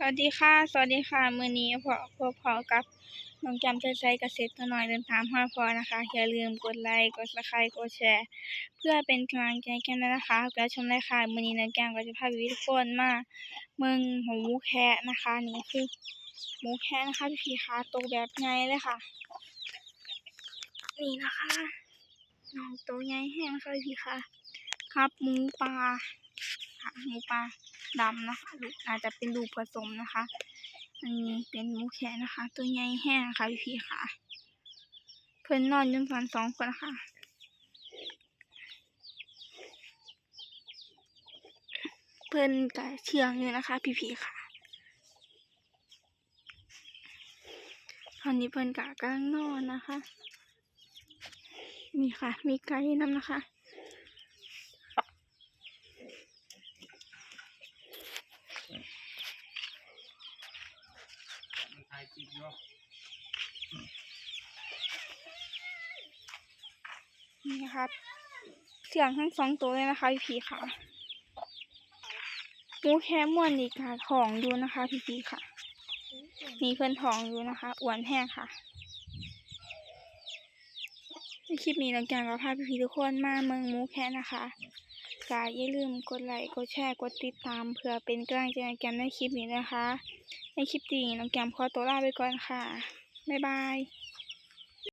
สวัสดีค่ะ สวัสดีค่ะ มือนี้พอพบพอกับน้องแก้มใจใจเกษตรตัวน้อยเดินตามห้าพอนะคะ อย่าลืมกดไลค์ กด Subscribe กดแชร์ เพื่อเป็นกำลังใจแก้มด้วยนะคะแล้วชมเลยค่ะมือนี้น้องแก้มก็จะพาพี่ๆทุกคนมาเมืองหมูแคะนะคะ นี่คือหมูแคะนะคะพี่คะโตแบบใหญ่เลยค่ะ นี่นะคะน้องโตัวใหญ่แห้งค่ะพี่คะครับหมูป่า หมูป่าดำนะคะลูกอาจจะเป็นลูกผสมนะคะอันนี้เป็นหมูแคะนะคะ ตัวใหญ่แห้งค่ะพี่ๆค่ะ เพื่อนนอนยืนกันสองคนค่ะเพื่อนกับเชืองอยู่นะคะ พี่ๆค่ะตอนนี้เพื่อนกะกำลังนอนนะคะ นี่ค่ะ มีไก่น้ำนะคะ มันถ่ายคลิปอยู่ นี่นะคะเสียงทั้งสองตัวเลยนะคะพี่พีค่ะมูแคมวนอีกค่ะทองดูนะคะ พี่พีค่ะ มีเพื่อนทองอยู่นะคะอ้วนแห้งค่ะ ในคลิปนี้เราแกงก็พาพี่ทุกคนมาเมืองมูแค่นะคะกาอย่าลืมกดไลค์ กดแชร์ กดติดตามเพื่อเป็นกำลังใจในแกมในคลิปนี้นะคะ ในคลิปนี้น้องแกมขอตัวลาไปก่อนค่ะ บ๊ายบาย